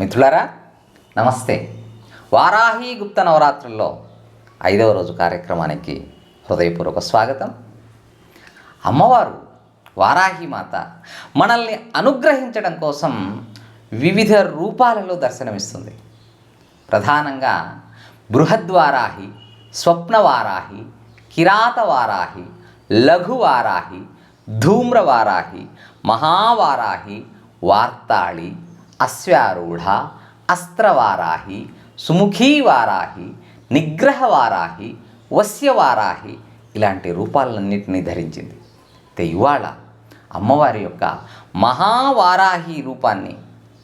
మిత్రులారా నమస్తే. వారాహి గుప్త నవరాత్రుల్లో ఐదవ రోజు కార్యక్రమానికి హృదయపూర్వక స్వాగతం. అమ్మవారు వారాహి మాత మనల్ని అనుగ్రహించడం కోసం వివిధ రూపాలలో దర్శనమిస్తుంది. ప్రధానంగా బృహద్వారాహి స్వప్నవారాహి కిరాతవారాహి లఘువారాహి ధూమ్రవారాహి మహావారాహి వార్తాళి అశ్వారూఢ అస్త్రవారాహి సుముఖీవారాహి నిగ్రహవారాహి వస్యవారాహి ఇలాంటి రూపాలన్నింటినీ ధరించింది. అయితే ఇవాళ అమ్మవారి యొక్క మహావారాహి రూపాన్ని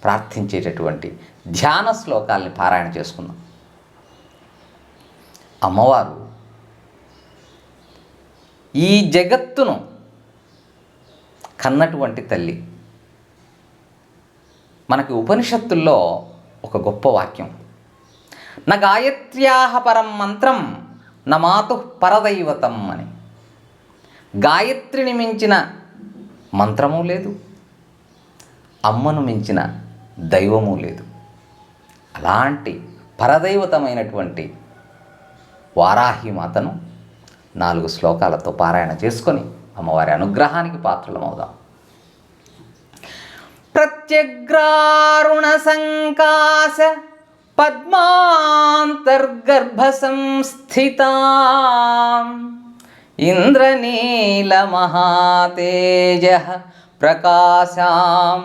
ప్రార్థించేటటువంటి ధ్యాన శ్లోకాల్ని పారాయణ చేసుకుందాం. అమ్మవారు ఈ జగత్తును కన్నటువంటి తల్లి మనకి ఉపనిషత్తుల్లో ఒక గొప్ప వాక్యం. నా గాయత్ర్యాహ పరం మంత్రం నా మాతు పరదైవతం అని. గాయత్రిని మించిన మంత్రము లేదు. అమ్మను మించిన దైవము లేదు. అలాంటి పరదైవతమైనటువంటి వారాహి మాతను నాలుగు శ్లోకాలతో పారాయణ చేసుకొని అమ్మవారి అనుగ్రహానికి పాత్రలమవుదాం. ప్రత్యగ్రారుణ సంకాశ పద్మాంతర్గర్భ సంస్థిత ఇంద్రనీల మహాతేజ ప్రకాశాం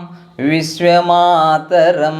విశ్వమాతరం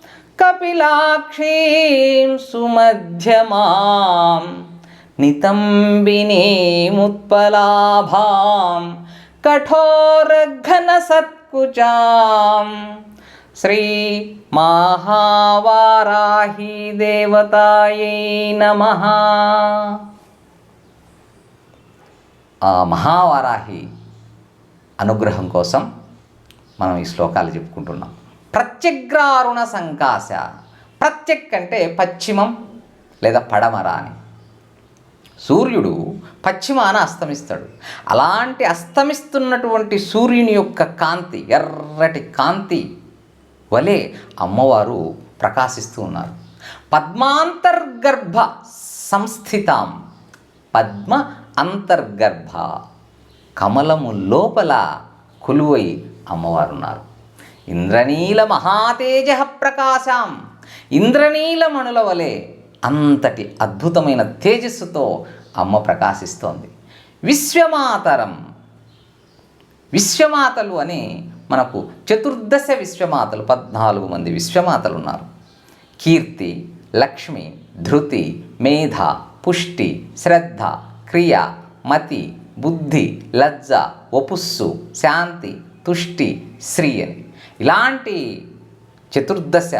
కపిలాక్షీం సుమధ్యమాం నితంబినీముత్పలాభాం కఠోరఘన సత్కుచాం శ్రీ మహావారాహి దేవతాయే నమ. ఆ మహావారాహి అనుగ్రహం కోసం మనం ఈ శ్లోకాలు చెప్పుకుంటున్నాం. ప్రత్యగ్రారుణ సంకాశ. ప్రత్యక్ అంటే పశ్చిమం లేదా పడమర అని సూర్యుడు పశ్చిమాన అస్తమిస్తాడు. అలాంటి అస్తమిస్తున్నటువంటి సూర్యుని యొక్క కాంతి ఎర్రటి కాంతి వలె అమ్మవారు ప్రకాశిస్తూ ఉన్నారు. పద్మాంతర్గర్భ సంస్థితాం. పద్మ అంతర్గర్భ. కమలము లోపల కొలువై అమ్మవారు ఉన్నారు. ఇంద్రనీల మహాతేజ ప్రకాశం ఇంద్రనీలమణుల వలె అంతటి అద్భుతమైన తేజస్సుతో అమ్మ ప్రకాశిస్తోంది. విశ్వమాతరం. విశ్వమాతలు అని మనకు చతుర్దశ విశ్వమాతలు పద్నాలుగు మంది విశ్వమాతలు ఉన్నారు. కీర్తి లక్ష్మి ధృతి మేధ పుష్టి శ్రద్ధ క్రియ మతి బుద్ధి లజ్జ వపుస్సు శాంతి తుష్టి శ్రీ అని ఇలాంటి చతుర్దశ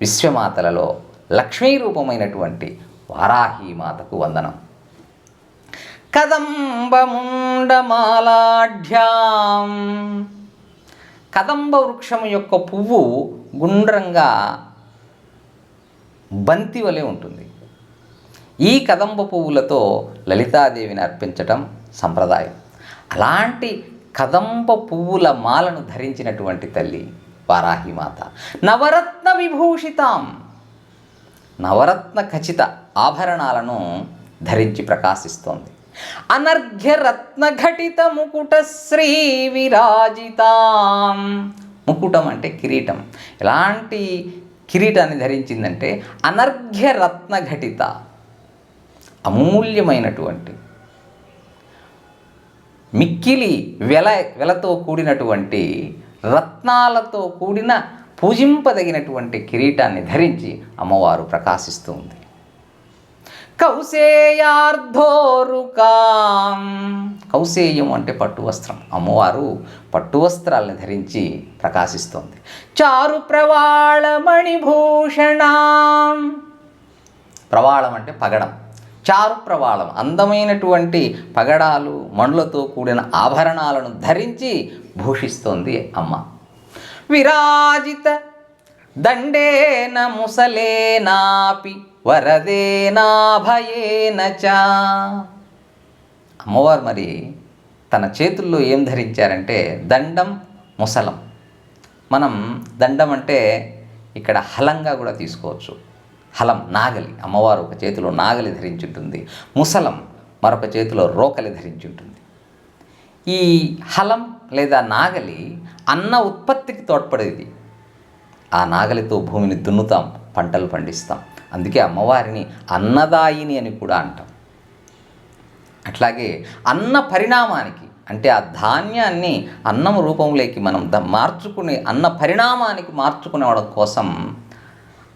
విశ్వమాతలలో లక్ష్మీ రూపమైనటువంటి వారాహీమాతకు వందనం. కదంబముండమాలాఢ్యాం. కదంబ వృక్షం యొక్క పువ్వు గుండ్రంగా బంతి వలె ఉంటుంది. ఈ కదంబ పువ్వులతో లలితాదేవిని అర్పించటం సంప్రదాయం. అలాంటి కదంబ పువ్వుల మాలను ధరించినటువంటి తల్లి వారాహిమాత. నవరత్న విభూషితాం. నవరత్న ఖచ్చిత ఆభరణాలను ధరించి ప్రకాశిస్తోంది. అనర్ఘ్యరత్నఘటిత ముకుట శ్రీ విరాజితాం. ముకుటం అంటే కిరీటం. ఎలాంటి కిరీటాన్ని ధరించిందంటే అనర్ఘ్యరత్నఘటిత అమూల్యమైనటువంటి మిక్కిలి వెల వెలతో కూడినటువంటి రత్నాలతో కూడిన పూజింపదగినటువంటి కిరీటాన్ని ధరించి అమ్మవారు ప్రకాశిస్తూ ఉంది. కౌసేయార్ధోరుకాం కౌసేయం అంటే పట్టు వస్త్రం. అమ్మవారు పట్టు వస్త్రాలను ధరించి ప్రకాశిస్తోంది. చారు ప్రవాళమణిభూషణం. ప్రవాళం అంటే పగడం. చారు ప్రవాళం అందమైనటువంటి పగడాలు మండ్లతో కూడిన ఆభరణాలను ధరించి భూషిస్తోంది అమ్మ. విరాజిత దండేన ముసలేనాపి వరదేనాభయేన చా. అమ్మవారు మరి తన చేతుల్లో ఏం ధరించారంటే దండం ముసలం. మనం దండం అంటే ఇక్కడ హలంగా కూడా తీసుకోవచ్చు. హలం నాగలి. అమ్మవారు ఒక చేతిలో నాగలి ధరించుంటుంది. ముసలం మరొక చేతిలో రోకలి ధరించుంటుంది. ఈ హలం లేదా నాగలి అన్న ఉత్పత్తికి తోడ్పడేది. ఆ నాగలితో భూమిని దున్నుతాం పంటలు పండిస్తాం. అందుకే అమ్మవారిని అన్నదాయిని అని కూడా అంటాం. అట్లాగే అన్న పరిణామానికి అంటే ఆ ధాన్యాన్ని అన్నం రూపంలోకి మనం ద మార్చుకునే అన్న పరిణామానికి మార్చుకునేవడం కోసం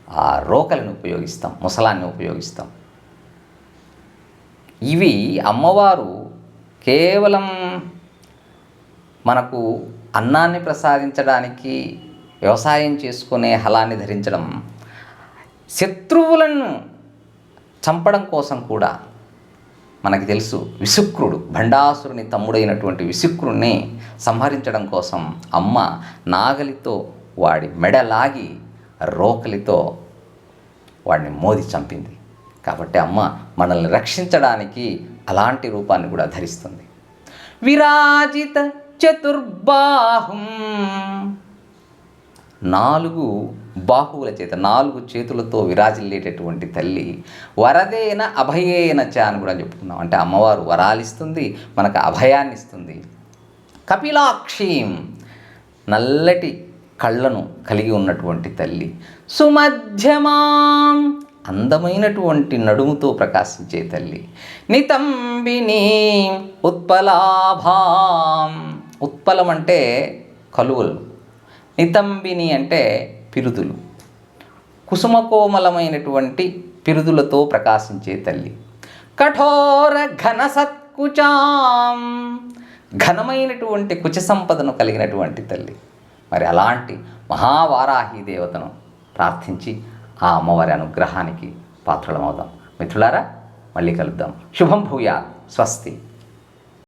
ఆ రోకలిని ఉపయోగిస్తాం ముసలాన్ని ఉపయోగిస్తాం. ఇవి అమ్మవారు కేవలం మనకు అన్నాన్ని ప్రసాదించడానికి వ్యవసాయం చేసుకునే హలాన్ని ధరించడం శత్రువులను చంపడం కోసం కూడా మనకి తెలుసు విసుక్రుడు భండాసురుని తమ్ముడైనటువంటి విసుక్రుణ్ణి సంహరించడం కోసం అమ్మ నాగలితో వాడి మెడలాగి రోకలితో వాడిని మోది చంపింది. కాబట్టి అమ్మ మనల్ని రక్షించడానికి అలాంటి రూపాన్ని కూడా ధరిస్తుంది. విరాజిత చతుర్బాహుం. నాలుగు బాహువుల చేత నాలుగు చేతులతో విరాజిల్లేటటువంటి తల్లి వరదేన అభయేన చ అని కూడా చెప్పుకున్నాం అంటే అమ్మవారు వరాలిస్తుంది మనకు అభయాన్ని ఇస్తుంది కపిలాక్షీం. నల్లటి కళ్ళను కలిగి ఉన్నటువంటి తల్లి. సుమధ్యమాం. అందమైనటువంటి నడుముతో ప్రకాశించే తల్లి. నితంబిని ఉత్పలాభాం. ఉత్పలం అంటే కలువలు. నితంబిని అంటే పిరుదులు. కుసుమకోమలమైనటువంటి పిరుదులతో ప్రకాశించే తల్లి. కఠోర ఘన సత్కుచాం. ఘనమైనటువంటి కుచ సంపదను కలిగినటువంటి తల్లి. మరి అలాంటి మహావారాహి దేవతను ప్రార్థించి ఆ అమ్మవారి అనుగ్రహానికి పాత్రలమవుదాం. మిత్రులారా మళ్ళీ కలుద్దాం. శుభం భూయా స్వస్తి.